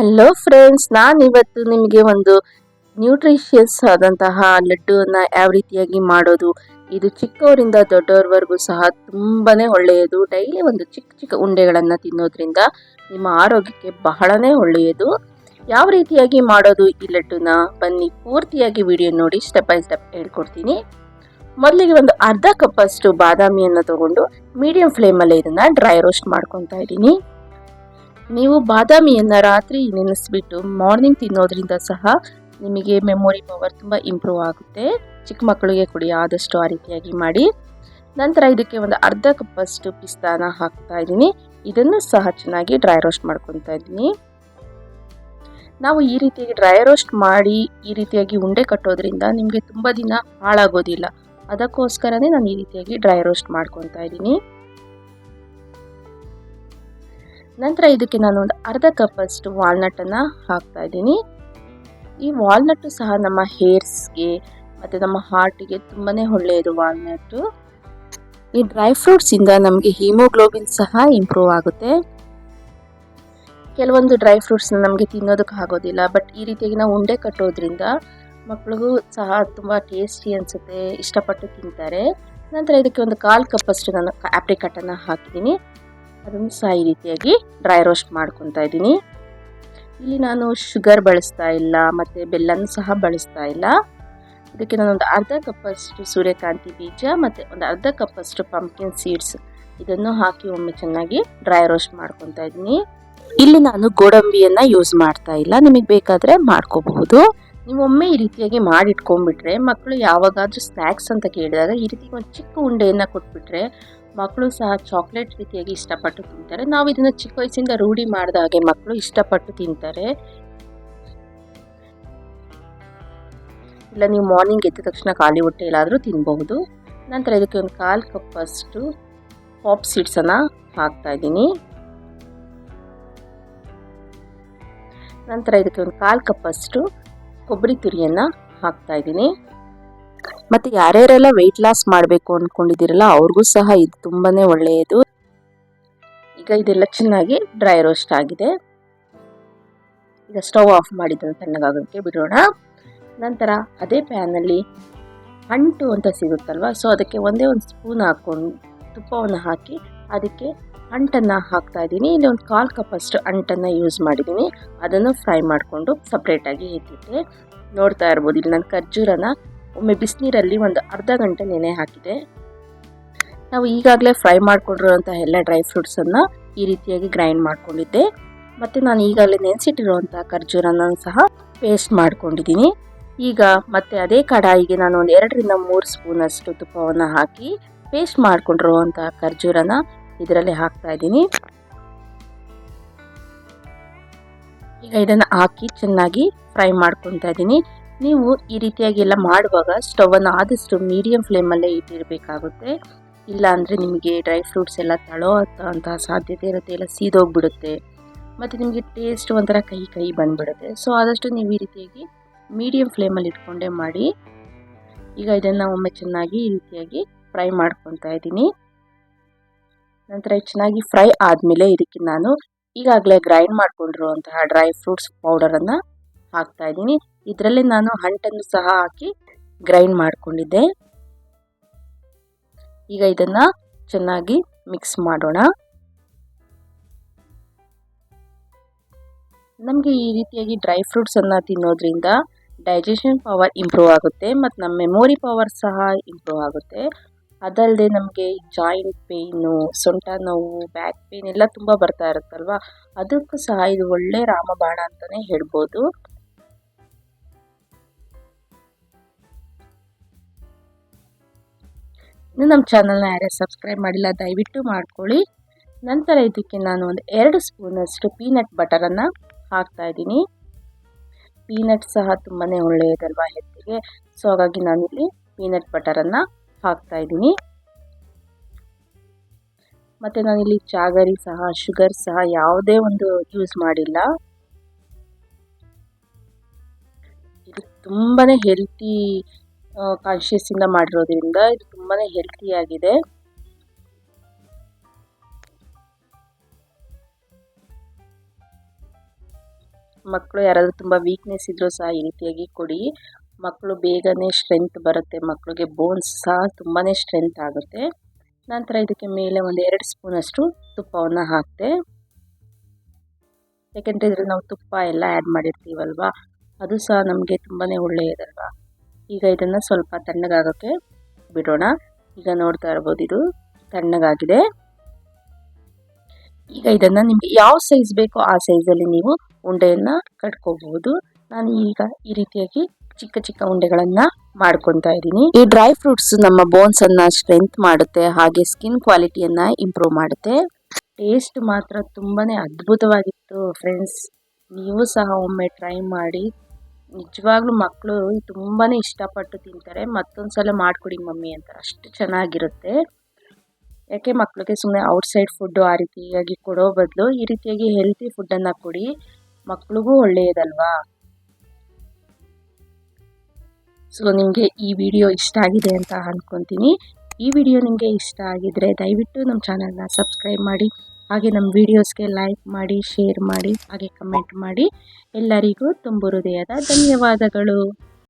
Hello friends ನಾನು ಇವತ್ತು ನಿಮಗೆ ಒಂದು ನ್ಯೂಟ್ರಿಷಿಯಸ್ ಆದಂತಹ ಲಡ್ಡುವನ್ನು ಯಾವ ರೀತಿಯಾಗಿ ಮಾಡೋದು, ಇದು ಚಿಕ್ಕವರಿಂದ ದೊಡ್ಡವ್ರವರೆಗೂ ಸಹ ತುಂಬಾ ಒಳ್ಳೆಯದು. ಡೈಲಿ ಒಂದು ಚಿಕ್ಕ ಚಿಕ್ಕ ಉಂಡೆಗಳನ್ನು ತಿನ್ನೋದ್ರಿಂದ ನಿಮ್ಮ ಆರೋಗ್ಯಕ್ಕೆ ಬಹಳನೇ ಒಳ್ಳೆಯದು. ಯಾವ ರೀತಿಯಾಗಿ ಮಾಡೋದು ಈ ಲಡ್ಡುನ? ಬನ್ನಿ, ಪೂರ್ತಿಯಾಗಿ ವಿಡಿಯೋ ನೋಡಿ ಸ್ಟೆಪ್ ಬೈ ಸ್ಟೆಪ್ ಹೇಳ್ಕೊಡ್ತೀನಿ. ಮೊದಲಿಗೆ ಒಂದು ಅರ್ಧ ಕಪ್ಪಷ್ಟು ಬಾದಾಮಿಯನ್ನು ತಗೊಂಡು ಮೀಡಿಯಂ ಫ್ಲೇಮಲ್ಲಿ ಇದನ್ನು ಡ್ರೈ ರೋಸ್ಟ್ ಮಾಡ್ಕೊತಾ ಇದ್ದೀನಿ. ನೀವು ಬಾದಾಮಿಯನ್ನು ರಾತ್ರಿ ನೆನೆಸ್ಬಿಟ್ಟು ಮಾರ್ನಿಂಗ್ ತಿನ್ನೋದ್ರಿಂದ ಸಹ ನಿಮಗೆ ಮೆಮೊರಿ ಪವರ್ ತುಂಬ ಇಂಪ್ರೂವ್ ಆಗುತ್ತೆ. ಚಿಕ್ಕ ಮಕ್ಕಳಿಗೆ ಕೊಡಿ, ಆದಷ್ಟು ಆ ರೀತಿಯಾಗಿ ಮಾಡಿ. ನಂತರ ಇದಕ್ಕೆ ಒಂದು ಅರ್ಧ ಕಪ್ಪಷ್ಟು ಪಿಸ್ತಾನ ಹಾಕ್ತಾ ಇದ್ದೀನಿ. ಇದನ್ನು ಸಹ ಚೆನ್ನಾಗಿ ಡ್ರೈ ರೋಸ್ಟ್ ಮಾಡ್ಕೊತಾ ಇದ್ದೀನಿ. ನಾವು ಈ ರೀತಿಯಾಗಿ ಡ್ರೈ ರೋಸ್ಟ್ ಮಾಡಿ, ಈ ರೀತಿಯಾಗಿ ಉಂಡೆ ಕಟ್ಟೋದ್ರಿಂದ ನಿಮಗೆ ತುಂಬ ದಿನ ಹಾಳಾಗೋದಿಲ್ಲ. ಅದಕ್ಕೋಸ್ಕರನೇ ನಾನು ಈ ರೀತಿಯಾಗಿ ಡ್ರೈ ರೋಸ್ಟ್ ಮಾಡ್ಕೊತಾ ಇದ್ದೀನಿ. ನಂತರ ಇದಕ್ಕೆ ನಾನು ಒಂದು ಅರ್ಧ ಕಪ್ಪಷ್ಟು ವಾಲ್ನಟನ್ನು ಹಾಕ್ತಾ ಇದ್ದೀನಿ. ಈ ವಾಲ್ನಟ್ಟು ಸಹ ನಮ್ಮ ಹೇರ್ಸ್ಗೆ ಮತ್ತು ನಮ್ಮ ಹಾರ್ಟಿಗೆ ತುಂಬಾ ಒಳ್ಳೆಯದು ವಾಲ್ನಟ್ಟು ಈ ಡ್ರೈ ಫ್ರೂಟ್ಸಿಂದ ನಮಗೆ ಹಿಮೋಗ್ಲೋಬಿನ್ ಸಹ ಇಂಪ್ರೂವ್ ಆಗುತ್ತೆ. ಕೆಲವೊಂದು ಡ್ರೈ ಫ್ರೂಟ್ಸ್ನ ನಮಗೆ ತಿನ್ನೋದಕ್ಕೆ ಆಗೋದಿಲ್ಲ ಬಟ್ ಈ ರೀತಿಯಾಗಿ ನಾವು ಉಂಡೆ ಕಟ್ಟೋದ್ರಿಂದ ಮಕ್ಕಳಿಗೂ ಸಹ ತುಂಬ ಟೇಸ್ಟಿ ಅನಿಸುತ್ತೆ, ಇಷ್ಟಪಟ್ಟು ತಿಂತಾರೆ. ನಂತರ ಇದಕ್ಕೆ ಒಂದು ಕಾಲು ಕಪ್ಪಷ್ಟು ನಾನು ಆಪ್ರಿಕಟನ್ನು ಹಾಕಿದ್ದೀನಿ. ಅದನ್ನು ಸಹ ಈ ರೀತಿಯಾಗಿ ಡ್ರೈ ರೋಸ್ಟ್ ಮಾಡ್ಕೊತಾ ಇದ್ದೀನಿ. ಇಲ್ಲಿ ನಾನು ಶುಗರ್ ಬಳಸ್ತಾ ಇಲ್ಲ, ಮತ್ತು ಬೆಲ್ಲನೂ ಸಹ ಬಳಸ್ತಾ ಇಲ್ಲ. ಇದಕ್ಕೆ ನಾನೊಂದು ಅರ್ಧ ಕಪ್ಪಷ್ಟು ಸೂರ್ಯಕಾಂತಿ ಬೀಜ, ಮತ್ತು ಒಂದು ಅರ್ಧ ಕಪ್ಪಷ್ಟು ಪಂಪ್ಕಿನ್ ಸೀಡ್ಸ್ ಇದನ್ನು ಹಾಕಿ ಒಮ್ಮೆ ಚೆನ್ನಾಗಿ ಡ್ರೈ ರೋಸ್ಟ್ ಮಾಡ್ಕೊತಾ ಇದ್ದೀನಿ. ಇಲ್ಲಿ ನಾನು ಗೋಡಂಬಿಯನ್ನು ಯೂಸ್ ಮಾಡ್ತಾ ಇಲ್ಲ. ನಿಮಗೆ ಬೇಕಾದರೆ ಮಾಡ್ಕೋಬಹುದು. ನೀವು ಒಮ್ಮೆ ಈ ರೀತಿಯಾಗಿ ಮಾಡಿಟ್ಕೊಂಡ್ಬಿಟ್ರೆ, ಮಕ್ಕಳು ಯಾವಾಗಾದರೂ ಸ್ನ್ಯಾಕ್ಸ್ ಅಂತ ಕೇಳಿದಾಗ ಈ ರೀತಿ ಒಂದು ಚಿಕ್ಕ ಉಂಡೆಯನ್ನು ಕೊಟ್ಬಿಟ್ರೆ ಮಕ್ಕಳು ಸಹ ಚಾಕ್ಲೇಟ್ ರೀತಿಯಾಗಿ ಇಷ್ಟಪಟ್ಟು ತಿಂತಾರೆ. ನಾವು ಇದನ್ನು ಚಿಕ್ಕ ವಯಸ್ಸಿಂದ ರೂಢಿ ಮಾಡಿದ ಹಾಗೆ ಮಕ್ಕಳು ಇಷ್ಟಪಟ್ಟು ತಿಂತಾರೆ. ಇಲ್ಲ, ನೀವು ಮಾರ್ನಿಂಗ್ ಎದ್ದ ತಕ್ಷಣ ಖಾಲಿ ಹೊಟ್ಟೆಯಲ್ಲಾದರೂ ತಿನ್ನಬಹುದು ನಂತರ ಇದಕ್ಕೆ ಒಂದು ಕಾಲು ಕಪ್ಪಷ್ಟು ಪಾಪ್ ಸೀಡ್ಸನ್ನು ಹಾಕ್ತಾ ಇದ್ದೀನಿ. ನಂತರ ಇದಕ್ಕೆ ಒಂದು ಕಾಲು ಕಪ್ಪಷ್ಟು ಕೊಬ್ಬರಿ ತುರಿಯನ್ನು ಹಾಕ್ತಾ ಇದ್ದೀನಿ. ಮತ್ತು ಯಾರ್ಯಾರೆಲ್ಲ ವೆಯ್ಟ್ ಲಾಸ್ ಮಾಡಬೇಕು ಅಂದ್ಕೊಂಡಿದ್ದೀರಲ್ಲ ಅವ್ರಿಗೂ ಸಹ ಇದು ತುಂಬಾ ಒಳ್ಳೆಯದು. ಈಗ ಇದೆಲ್ಲ ಚೆನ್ನಾಗಿ ಡ್ರೈ ರೋಸ್ಟ್ ಆಗಿದೆ. ಈಗ ಸ್ಟವ್ ಆಫ್ ಮಾಡಿದ್ದನ್ನು ತಣ್ಣಗಾಗೋಕ್ಕೆ ಬಿಡೋಣ. ನಂತರ ಅದೇ ಪ್ಯಾನಲ್ಲಿ ಅಂಟು ಅಂತ ಸಿಗುತ್ತಲ್ವ ಸೊ ಅದಕ್ಕೆ ಒಂದೇ ಒಂದು ಸ್ಪೂನ್ ಹಾಕ್ಕೊಂಡು ತುಪ್ಪವನ್ನು ಹಾಕಿ ಅದಕ್ಕೆ ಅಂಟನ್ನು ಹಾಕ್ತಾ ಇದ್ದೀನಿ. ಇಲ್ಲಿ ಒಂದು ಕಾಲು ಕಪ್ಪಷ್ಟು ಅಂಟನ್ನು ಯೂಸ್ ಮಾಡಿದ್ದೀನಿ. ಅದನ್ನು ಫ್ರೈ ಮಾಡಿಕೊಂಡು ಸಪ್ರೇಟಾಗಿ ಎತ್ತಿಟ್ಟೆ ನೋಡ್ತಾ ಇರ್ಬೋದು, ಇಲ್ಲಿ ನಾನು ಖರ್ಜೂರನ ಒಮ್ಮೆ ಬಿಸಿನೀರಲ್ಲಿ ಒಂದು ಅರ್ಧ ಗಂಟೆ ನೆನೆ ಹಾಕಿದೆ. ನಾವು ಈಗಾಗಲೇ ಫ್ರೈ ಮಾಡಿಕೊಂಡಿರುವಂಥ ಎಲ್ಲ ಡ್ರೈ ಫ್ರೂಟ್ಸನ್ನು ಈ ರೀತಿಯಾಗಿ ಗ್ರೈಂಡ್ ಮಾಡ್ಕೊಂಡಿದ್ದೆ. ಮತ್ತು ನಾನು ಈಗಾಗಲೇ ನೆನೆಸಿಟ್ಟಿರುವಂಥ ಖರ್ಜೂರನ ಸಹ ಪೇಸ್ಟ್ ಮಾಡ್ಕೊಂಡಿದ್ದೀನಿ. ಈಗ ಮತ್ತೆ ಅದೇ ಕಡಾಯಿಗೆ ನಾನು ಒಂದು ಎರಡರಿಂದ ಮೂರು ಸ್ಪೂನಷ್ಟು ತುಪ್ಪವನ್ನು ಹಾಕಿ ಪೇಸ್ಟ್ ಮಾಡಿಕೊಂಡಿರುವಂಥ ಖರ್ಜೂರನ ಇದರಲ್ಲಿ ಹಾಕ್ತಾ ಇದ್ದೀನಿ. ಈಗ ಇದನ್ನು ಹಾಕಿ ಚೆನ್ನಾಗಿ ಫ್ರೈ ಮಾಡ್ಕೊತಾ ಇದ್ದೀನಿ. ನೀವು ಈ ರೀತಿಯಾಗಿ ಎಲ್ಲ ಮಾಡುವಾಗ ಸ್ಟವನ್ನು ಆದಷ್ಟು ಮೀಡಿಯಂ ಫ್ಲೇಮಲ್ಲೇ ಇಟ್ಟಿರಬೇಕಾಗುತ್ತೆ. ಇಲ್ಲ ಅಂದರೆ ನಿಮಗೆ ಡ್ರೈ ಫ್ರೂಟ್ಸ್ ಎಲ್ಲ ತಳೋ ಅಂತಹ ಸಾಧ್ಯತೆ ಇರುತ್ತೆ ಎಲ್ಲ ಸೀದೋಗ್ಬಿಡುತ್ತೆ. ಮತ್ತು ನಿಮಗೆ ಟೇಸ್ಟ್ ಒಂಥರ ಕಹಿ ಕಹಿ ಬಂದ್ಬಿಡುತ್ತೆ. ಸೊ ಆದಷ್ಟು ನೀವು ಈ ರೀತಿಯಾಗಿ ಮೀಡಿಯಂ ಫ್ಲೇಮಲ್ಲಿ ಇಟ್ಕೊಂಡೇ ಮಾಡಿ. ಈಗ ಇದನ್ನು ಒಮ್ಮೆ ಚೆನ್ನಾಗಿ ಈ ರೀತಿಯಾಗಿ ಫ್ರೈ ಮಾಡ್ಕೊತಾ ಇದ್ದೀನಿ. ನಂತರ ಚೆನ್ನಾಗಿ ಫ್ರೈ ಆದಮೇಲೆ ಇದಕ್ಕೆ ನಾನು ಈಗಾಗಲೇ ಗ್ರೈಂಡ್ ಮಾಡಿಕೊಂಡಿರುವಂತಹ ಡ್ರೈ ಫ್ರೂಟ್ಸ್ ಪೌಡರನ್ನು ಹಾಕ್ತಾ ಇದ್ದೀನಿ. ಇದರಲ್ಲಿ ನಾನು ಹಂಟನ್ನು ಸಹ ಹಾಕಿ ಗ್ರೈಂಡ್ ಮಾಡಿಕೊಂಡಿದ್ದೆ. ಈಗ ಇದನ್ನು ಚೆನ್ನಾಗಿ ಮಿಕ್ಸ್ ಮಾಡೋಣ. ನಮಗೆ ಈ ರೀತಿಯಾಗಿ ಡ್ರೈ ಫ್ರೂಟ್ಸನ್ನು ತಿನ್ನೋದ್ರಿಂದ ಡೈಜೆಷನ್ ಪವರ್ ಇಂಪ್ರೂವ್ ಆಗುತ್ತೆ ಮತ್ತು ನಮ್ಮ ಮೆಮೊರಿ ಪವರ್ ಸಹ ಇಂಪ್ರೂವ್ ಆಗುತ್ತೆ. ಅದಲ್ಲದೆ ನಮಗೆ ಜಾಯಿಂಟ್ ಪೇಯ್ನು, ಸೊಂಟ ನೋವು, ಬ್ಯಾಕ್ ಪೇಯ್ನ್ ಎಲ್ಲ ತುಂಬ ಬರ್ತಾ ಇರುತ್ತಲ್ವ? ಅದಕ್ಕೂ ಸಹ ಇದು ಒಳ್ಳೆ ರಾಮಬಾಣ ಅಂತಲೇ ಹೇಳ್ಬೋದು. ಇನ್ನು ನಮ್ಮ ಚಾನಲ್ನ ಯಾರೇ ಸಬ್ಸ್ಕ್ರೈಬ್ ಮಾಡಿಲ್ಲ, ದಯವಿಟ್ಟು ಮಾಡ್ಕೊಳ್ಳಿ. ನಂತರ ಇದಕ್ಕೆ ನಾನು ಒಂದು ಎರಡು ಸ್ಪೂನಷ್ಟು ಪೀನಟ್ ಬಟರನ್ನು ಹಾಕ್ತಾ ಇದ್ದೀನಿ. ಪೀನಟ್ ಸಹ ತುಂಬಾ ಒಳ್ಳೆಯದಲ್ವಾ ಹೆತ್ತಿಗೆ ಸೊ ಹಾಗಾಗಿ ನಾನು ಇಲ್ಲಿ ಪೀನಟ್ ಬಟರನ್ನು ಹಾಕ್ತಾ ಇದ್ದೀನಿ. ಮತ್ತು ನಾನಿಲ್ಲಿ ಚಾಗರಿ ಸಹ, ಶುಗರ್ ಸಹ ಯಾವುದೇ ಒಂದು ಯೂಸ್ ಮಾಡಿಲ್ಲ. ಇದು ತುಂಬಾ ಹೆಲ್ತಿ ಕಾನ್ಷಿಯಸ್ಸಿಂದ ಮಾಡಿರೋದ್ರಿಂದ ಇದು ತುಂಬಾ ಹೆಲ್ತಿಯಾಗಿದೆ ಮಕ್ಕಳು ಯಾರಾದರೂ ತುಂಬ ವೀಕ್ನೆಸ್ ಇದ್ದರೂ ಸಹ ಈ ರೀತಿಯಾಗಿ ಕೊಡಿ. ಮಕ್ಕಳು ಬೇಗನೆ ಸ್ಟ್ರೆಂತ್ ಬರುತ್ತೆ. ಮಕ್ಕಳಿಗೆ ಬೋನ್ಸ್ ಸಹ ತುಂಬಾ ಸ್ಟ್ರೆಂತ್ ಆಗುತ್ತೆ. ನಂತರ ಇದಕ್ಕೆ ಮೇಲೆ ಒಂದು ಎರಡು ಸ್ಪೂನಷ್ಟು ತುಪ್ಪವನ್ನು ಹಾಕಿದೆ ಯಾಕೆಂದರೆ ಇದ್ರಲ್ಲಿ ನಾವು ತುಪ್ಪ ಎಲ್ಲ ಆ್ಯಡ್ ಮಾಡಿರ್ತೀವಲ್ವಾ? ಅದು ಸಹ ನಮಗೆ ತುಂಬಾ ಒಳ್ಳೆಯದಲ್ವ? ಈಗ ಇದನ್ನು ಸ್ವಲ್ಪ ತಣ್ಣಗಾಗೋಕ್ಕೆ ಬಿಡೋಣ. ಈಗ ನೋಡ್ತಾ ಇರ್ಬೋದು ಇದು ತಣ್ಣಗಾಗಿದೆ. ಈಗ ಇದನ್ನು ನಿಮಗೆ ಯಾವ ಸೈಜ್ ಬೇಕೋ ಆ ಸೈಜಲ್ಲಿ ನೀವು ಉಂಡೆಯನ್ನು ಕಟ್ಕೋಬಹುದು. ನಾನು ಈಗ ಈ ರೀತಿಯಾಗಿ ಚಿಕ್ಕ ಚಿಕ್ಕ ಉಂಡೆಗಳನ್ನು ಮಾಡ್ಕೊತಾ ಇದ್ದೀನಿ. ಈ ಡ್ರೈ ಫ್ರೂಟ್ಸ್ ನಮ್ಮ ಬೋನ್ಸ್ ಅನ್ನ ಸ್ಟ್ರೆಂತ್ ಮಾಡುತ್ತೆ, ಹಾಗೆ ಸ್ಕಿನ್ ಕ್ವಾಲಿಟಿಯನ್ನು ಇಂಪ್ರೂವ್ ಮಾಡುತ್ತೆ. ಟೇಸ್ಟ್ ಮಾತ್ರ ತುಂಬಾನೇ ಅದ್ಭುತವಾಗಿತ್ತು ಫ್ರೆಂಡ್ಸ್ ನೀವು ಸಹ ಒಮ್ಮೆ ಟ್ರೈ ಮಾಡಿ ನಿಜವಾಗ್ಲೂ ಮಕ್ಕಳು ತುಂಬಾನೇ ಇಷ್ಟಪಟ್ಟು ತಿಂತಾರೆ. ಮತ್ತೊಂದು ಸಲ ಮಾಡಿಕೊಡಿ ಮಮ್ಮಿ ಅಂತ. ಅಷ್ಟು ಚೆನ್ನಾಗಿರುತ್ತೆ. ಯಾಕೆ ಮಕ್ಕಳಿಗೆ ಸುಮ್ಮನೆ ಔಟ್ಸೈಡ್ ಫುಡ್ಡು ಆ ರೀತಿಯಾಗಿ ಕೊಡೋ ಬದಲು ಈ ರೀತಿಯಾಗಿ ಹೆಲ್ತಿ ಫುಡ್ಡನ್ನು ಕೊಡಿ. ಮಕ್ಕಳಿಗೂ ಒಳ್ಳೆಯದಲ್ವಾ? ಸೊ ನಿಮಗೆ ಈ ವಿಡಿಯೋ ಇಷ್ಟ ಆಗಿದೆ ಅಂತ ಅಂದ್ಕೊತೀನಿ ಈ ವಿಡಿಯೋ ನಿಮಗೆ ಇಷ್ಟ ಆಗಿದ್ರೆ ದಯವಿಟ್ಟು ನಮ್ಮ ಚಾನಲ್ನ ಸಬ್ಸ್ಕ್ರೈಬ್ ಮಾಡಿ. ಹಾಗೆ ನಮ್ಮ ವಿಡಿಯೋಸ್ಗೆ ಲೈಕ್ ಮಾಡಿ ಶೇರ್ ಮಾಡಿ ಹಾಗೆ ಕಮೆಂಟ್ ಮಾಡಿ ಎಲ್ಲರಿಗೂ ತುಂಬು ಹೃದಯದ ಧನ್ಯವಾದಗಳು.